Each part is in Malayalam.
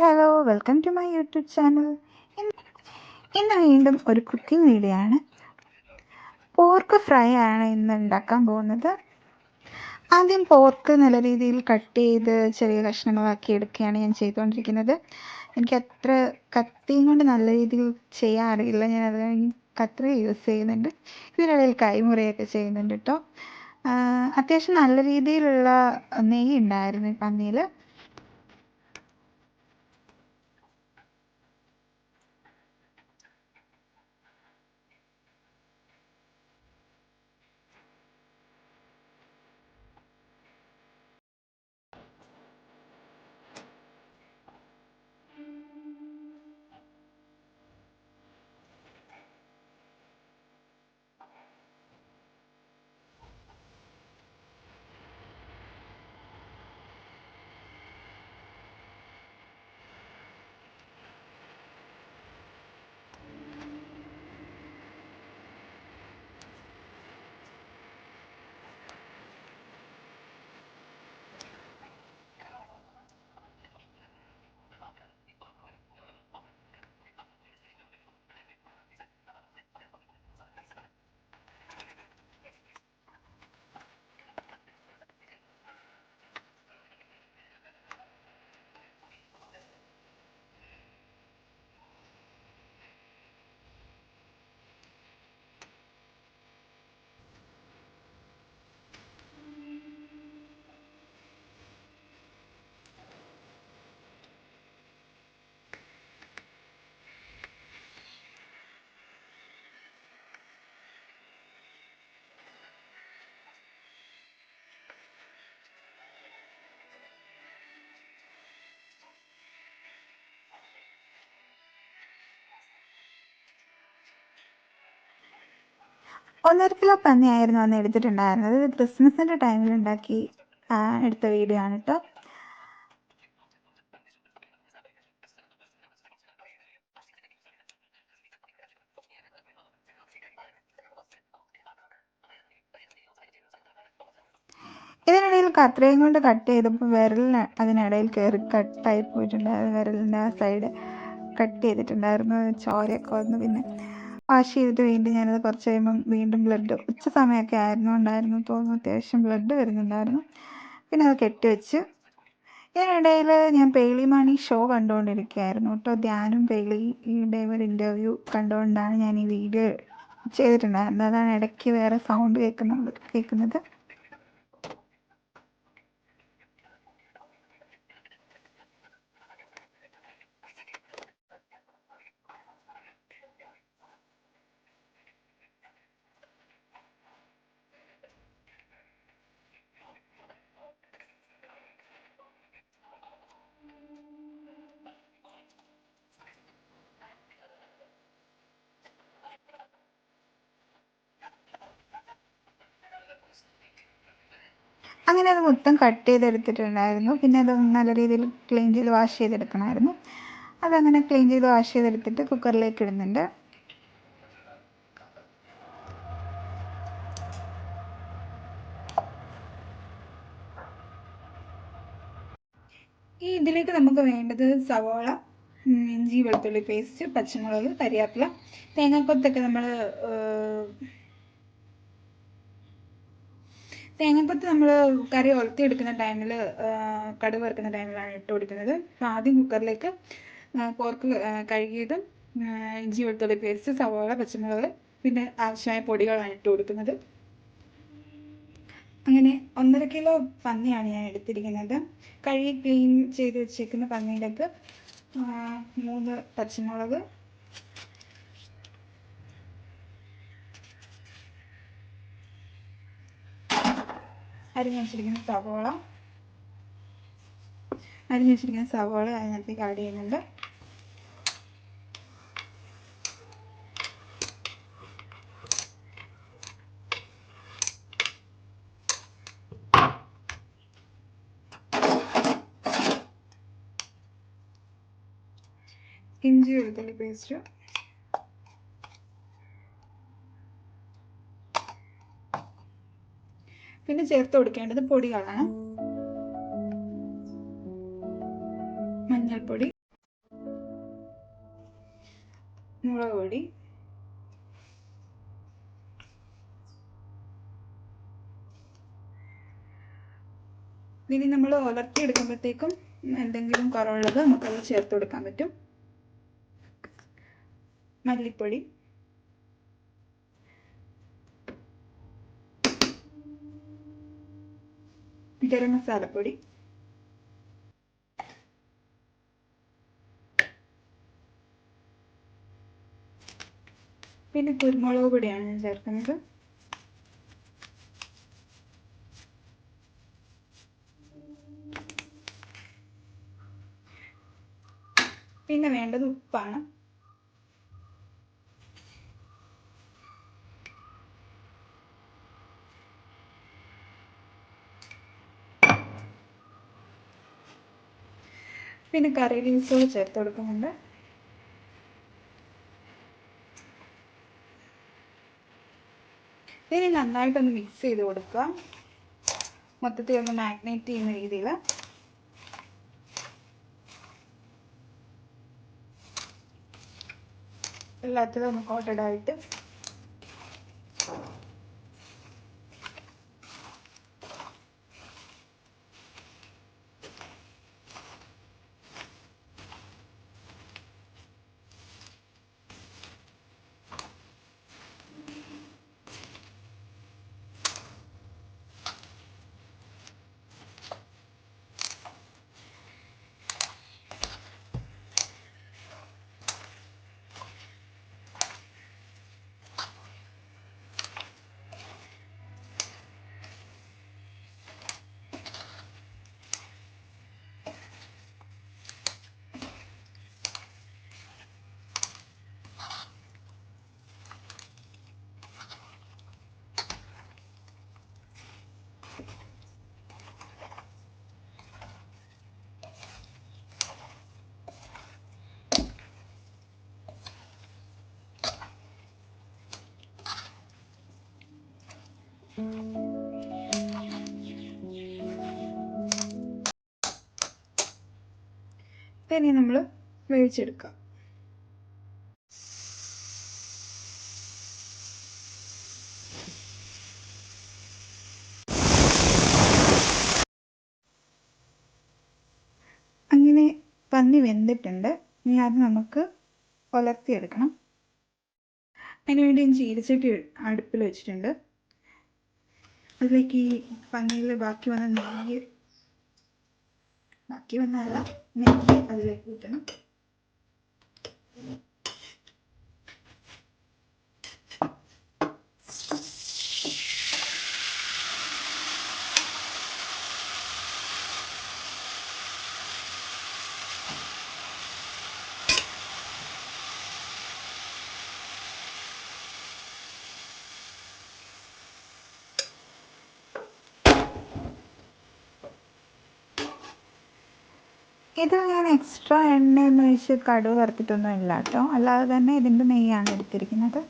Hello welcome to my YouTube channel. ഇന്ന് വീണ്ടും ഒരു കുക്കിംഗ് വീഡിയോ ആണ്. പോർക്ക് ഫ്രൈ ആണ് ഇന്ന് ഉണ്ടാക്കാൻ പോകുന്നത്. ആദ്യം പോർക്ക് നല്ല രീതിയിൽ കട്ട് ചെയ്ത് ചെറിയ കഷ്ണങ്ങളാക്കി എടുക്കുകയാണ് ഞാൻ ചെയ്തുകൊണ്ടിരിക്കുന്നത്. എനിക്ക് അത്ര കത്തിയും കൊണ്ട് നല്ല രീതിയിൽ ചെയ്യാൻ അറിയില്ല ഞാൻ അത് കത്ര യൂസ് ചെയ്യുന്നുണ്ട്. ഇതിനിടയിൽ കൈമുറിയൊക്കെ ചെയ്യുന്നുണ്ട് കേട്ടോ അത്യാവശ്യം നല്ല രീതിയിലുള്ള നെയ്യ് ഉണ്ടായിരുന്നു പന്നിയിൽ 1 1/2 കിലോ അന്ന് എടുത്തിട്ടുണ്ടായിരുന്നത്. ഇത് ക്രിസ്മസിന്റെ ടൈമിലുണ്ടാക്കി എടുത്ത വീഡിയോ ആണ് കേട്ടോ ഇതിനിടയിൽ കത്രയും കൊണ്ട് കട്ട് ചെയ്തപ്പോൾ വിരലിന് അതിനിടയിൽ കയറി കട്ടായി പോയിട്ടുണ്ടായിരുന്നു. വിരലിന്റെ ആ സൈഡ് കട്ട് ചെയ്തിട്ടുണ്ടായിരുന്നു. ചോരയൊക്കെ വന്നു പിന്നെ. വാഷ് ചെയ്തിട്ട് വീണ്ടും ഞാനത് കുറച്ച് കഴിയുമ്പം വീണ്ടും ബ്ലഡ് ഉച്ച സമയമൊക്കെ ആയിരുന്നു ഉണ്ടായിരുന്നു തോന്നുന്നു അത്യാവശ്യം ബ്ലഡ് വരുന്നുണ്ടായിരുന്നു. പിന്നെ അത് കെട്ടിവെച്ച് ഇതിനിടയിൽ ഞാൻ പേളി മണി ഷോ കണ്ടുകൊണ്ടിരിക്കുകയായിരുന്നു കേട്ടോ. ധ്യാനും പേളിയുടെ ഒരു ഇന്റർവ്യൂ കണ്ടുകൊണ്ടാണ് ഞാൻ ഈ വീഡിയോ ചെയ്തിട്ടുണ്ടായിരുന്നത്. അതാണ് ഇടയ്ക്ക് വേറെ സൗണ്ട് കേൾക്കുന്നത് കേൾക്കുന്നത്. അങ്ങനെ അത് മൊത്തം കട്ട് ചെയ്തെടുത്തിട്ടുണ്ടായിരുന്നു. പിന്നെ അത് നല്ല രീതിയിൽ ക്ലീൻ ചെയ്ത് വാഷ് ചെയ്തെടുക്കണമായിരുന്നു. അതങ്ങനെ ക്ലീൻ ചെയ്ത് വാഷ് ചെയ്തെടുത്തിട്ട് കുക്കറിലേക്ക് ഇടുന്നുണ്ട്. ഈ ഇതിലേക്ക് നമുക്ക് വേണ്ടത് സവോള ഇഞ്ചി വെളുത്തുള്ളി പേസ്റ്റ് പച്ചമുളക് കരിയാപ്പില തേങ്ങാക്കൊത്തൊക്കെ നമ്മൾ തേങ്ങാക്കൊത്ത് നമ്മൾ കറി ഉലത്തി എടുക്കുന്ന ടൈമിൽ കടുക് വറുക്കുന്ന ടൈമിലാണ് ഇട്ട് കൊടുക്കുന്നത്. അപ്പോൾ ആദ്യം കുക്കറിലേക്ക് പോർക്ക് കഴുകിയതും ഇഞ്ചി വെളുത്തുള്ളി പേസ്റ്റ് സവാള പച്ചമുളക് പിന്നെ ആവശ്യമായ പൊടികളാണ് ഇട്ട് കൊടുക്കുന്നത്. അങ്ങനെ ഒന്നര കിലോ പന്നിയാണ് ഞാൻ എടുത്തിരിക്കുന്നത്. കഴുകി ക്ലീൻ ചെയ്ത് വെച്ചേക്കുന്ന പന്നിയിലേക്ക് മൂന്ന് പച്ചമുളക് അരിഞ്ഞ് വെച്ചിരിക്കുന്ന സവോള. അരിഞ്ഞ് വെച്ചിരിക്കുന്ന സവോള അതിനകത്തേക്ക് ആഡ് ചെയ്യുന്നുണ്ട്. ഇഞ്ചി വെളുത്തുള്ളി പേസ്റ്റ് പിന്നെ ചേർത്ത് കൊടുക്കേണ്ടത് പൊടികളാണ്. മഞ്ഞൾപ്പൊടി മുളക് പൊടി ഇനി നമ്മൾ ഉലർത്തിയെടുക്കുമ്പോഴത്തേക്കും എന്തെങ്കിലും കുറവുള്ളത് നമുക്കത് ചേർത്ത് കൊടുക്കാൻ പറ്റും. മല്ലിപ്പൊടി ഗരം മസാലപ്പൊടി പിന്നെ കുരുമുളക് പൊടിയാണ് ഞാൻ ചേർക്കുന്നത്. പിന്നെ വേണ്ടത് ഉപ്പാണ്. പിന്നെ കറി ലീവ്സ് ചേർത്ത് കൊടുക്കുന്നുണ്ട്. ഇനി നന്നായിട്ടൊന്ന് മിക്സ് ചെയ്ത് കൊടുക്കുക. മൊത്തത്തിൽ ഒന്ന് മാഗ്നേറ്റ് ചെയ്യുന്ന രീതിയിൽ. എല്ലാത്തിലും ഒന്ന് കോട്ടഡ് ആയിട്ട് ഇനി നമ്മൾ വേവിച്ചെടുക്കാം. അങ്ങനെ പന്നി വെന്തിട്ടുണ്ട്. ഇനി അത് നമുക്ക് ഉലർത്തിയെടുക്കണം അതിനുവേണ്ടി ഞാൻ ചീരച്ചട്ടി അടുപ്പിൽ വെച്ചിട്ടുണ്ട്. അതിലേക്ക് ഈ പന്നിയിൽ ബാക്കി വന്ന നെയ്യ് ബാക്കി വന്നതല്ല നെയ്യ് അതിലേക്ക് ഊറ്റണം ഇത് ഞാൻ എക്സ്ട്രാ എണ്ണയൊന്നും ഒഴിച്ച് കടുക് വറുത്തിട്ടൊന്നും ഇല്ല കേട്ടോ. അല്ലാതെ തന്നെ ഇതിന്റെ നെയ്യാണ് എടുത്തിരിക്കുന്നത്.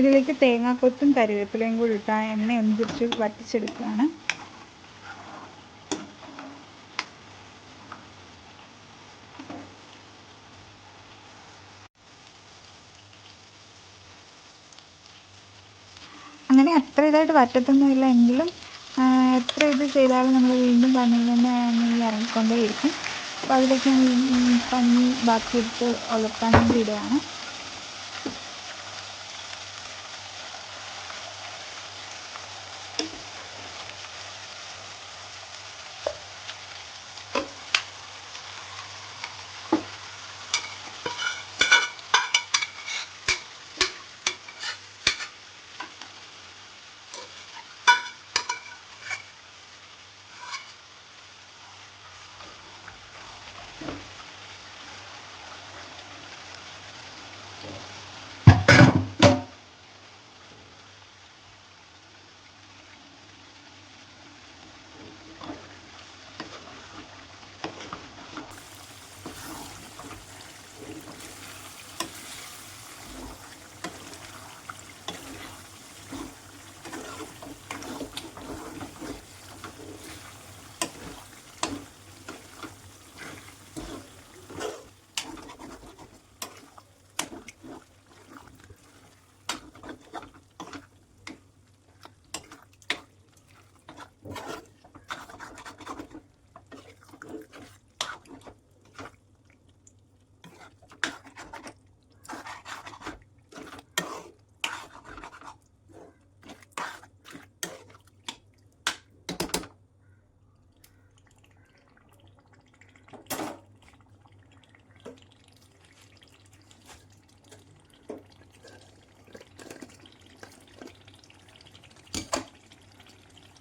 ഇതിലേക്ക് തേങ്ങാക്കൊത്തും കരിവേപ്പിലയും കൂടി ഇട്ട് ആ എണ്ണ ഒന്നിച്ച് വറ്റിച്ചെടുക്കുകയാണ്. അങ്ങനെ പറ്റത്തൊന്നുമില്ല എങ്കിലും എത്ര ഇത് ചെയ്താലും നമ്മൾ വീണ്ടും പന്നിയിൽ തന്നെ ഇറങ്ങിക്കൊണ്ടേയിരിക്കും. അപ്പോൾ അതിലേക്ക് ഞാൻ ബാക്കിയെടുത്ത് ഉലർത്താൻ വേണ്ടി ഇടുകയാണ്.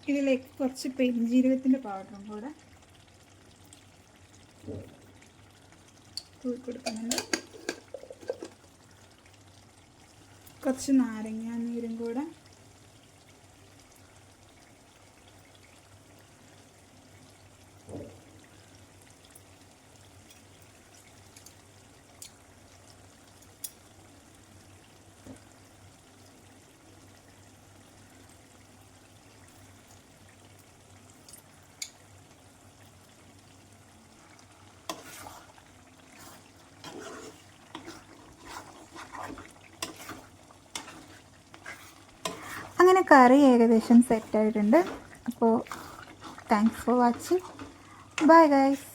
ഇതിലേക്ക് കുറച്ച് പെരിഞ്ജീരകത്തിന്റെ പൗഡറും കൂടെ കൊടുക്കുന്നുണ്ട് കുറച്ച് നാരങ്ങ നീരും കൂടെ അങ്ങനെ കറി ഏകദേശം സെറ്റായിട്ടുണ്ട് അപ്പോൾ thanks for watching bye guys